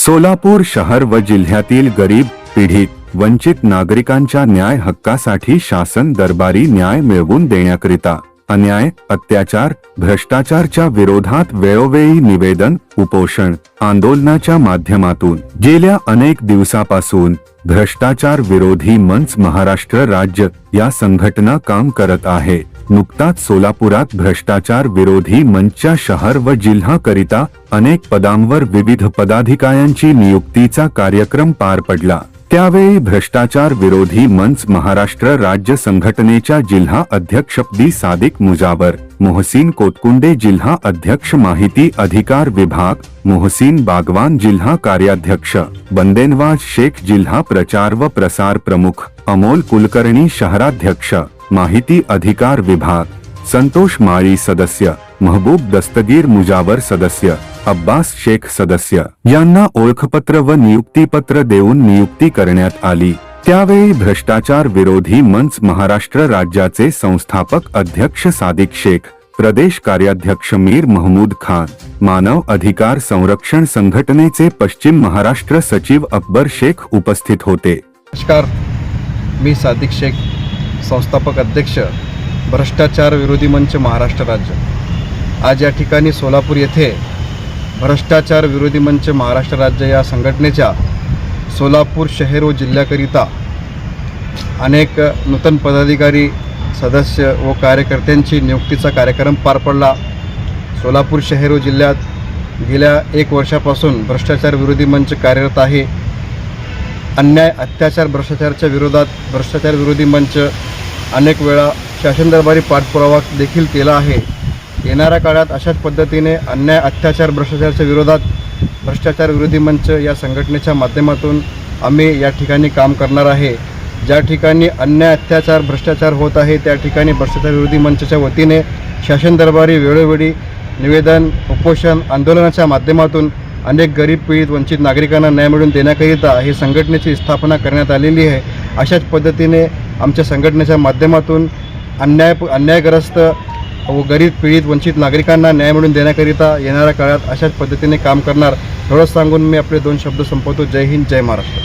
सोलापूर शहर व जिल्ह्यातील गरीब पीडित वंचित नागरिकांच्या न्याय हक्कासाठी शासन दरबारी न्याय मिळवून देण्याकरिता अन्याय अत्याचार भ्रष्टाचारच्या विरोधात वेळोवेळी निवेदन उपोषण आंदोलनाच्या माध्यमातून. गेल्या अनेक दिवसापासून भ्रष्टाचार विरोधी मंच महाराष्ट्र राज्य या संघटना काम करत आहे. नुकताच सोलापुरात भ्रष्टाचार विरोधी मंचच्या शहर व जिल्हा करिता अनेक पदांवर विविध पदाधिकाऱ्यांची नियुक्तीचा कार्यक्रम पार पडला. भ्रष्टाचार विरोधी मंच महाराष्ट्र राज्य संघटनेच्या जिल्हा अध्यक्षपदी सादिक मुजावर. मोहसीन कोतकुंडे जिल्हा अध्यक्ष माहिती अधिकार विभाग. मोहसीन बागवान जिल्हा कार्याध्यक्ष. बंदेनवाज शेख जिल्हा प्रचार व प्रसार प्रमुख. अमोल कुलकर्णी शहराध्यक्ष. माहिती अधिकार विभाग. संतोष माळी सदस्य. महबूब दस्तगीर मुजावर सदस्य. अब्बास शेख सदस्य यांना ओळखपत्र व नियुक्तीपत्र देऊन नियुक्ती करण्यात आली. त्यावेळी भ्रष्टाचार विरोधी मंच महाराष्ट्र राज्याचे संस्थापक अध्यक्ष सादिक शेख प्रदेश कार्याध्यक्ष मीर महमूद खान मानव अधिकार संरक्षण संघटनेचे पश्चिम महाराष्ट्र सचिव अकबर शेख उपस्थित होते. नमस्कार. मी सादिक शेख संस्थापक अध्यक्ष भ्रष्टाचार विरोधी मंच महाराष्ट्र राज्य. आज या ठिकाणी सोलापूर येथे भ्रष्टाचार विरोधी मंच महाराष्ट्र राज्य या संघटनेच्या सोलापूर शहर व जिल्ह्याकरिता अनेक नूतन पदाधिकारी सदस्य व कार्यकर्त्यांची नियुक्तीचा कार्यक्रम पार पडला. सोलापूर शहर व जिल्ह्यात गेल्या एक वर्षापासून भ्रष्टाचार विरोधी मंच कार्यरत आहे. अन्याय अत्याचार भ्रष्टाचाराच्या विरोधात भ्रष्टाचार विरोधी मंच अनेक वेळा शासन दरबारी पाठपुरावा देखील केला आहे. येणाऱ्या काळात अशाच पद्धतीने अन्याय अत्याचार भ्रष्टाचाराच्या विरोधात भ्रष्टाचार विरोधी मंच या संघटनेच्या माध्यमातून आम्ही या ठिकाणी काम करणार आहे. ज्या ठिकाणी अन्याय अत्याचार भ्रष्टाचार होत आहे त्या ठिकाणी भ्रष्टाचार विरोधी मंचच्या वतीने शासन दरबारी वेळोवेळी निवेदन उपोषण आंदोलनाच्या माध्यमातून अनेक गरीब पीडित वंचित नागरिकांना न्याय मिळवून देण्याकरिता ही संघटनेची स्थापना करण्यात आलेली आहे. अशाच पद्धतीने आमच्या संघटनेच्या माध्यमातून अन्याय अन्यायग्रस्त व गरीब पीडित वंचित नागरिकांना न्याय मिळून देण्याकरिता येणाऱ्या काळात अशाच पद्धतीने काम करणार. एवढंच सांगून मी आपले दोन शब्द संपवतो. जय हिंद जय महाराष्ट्र.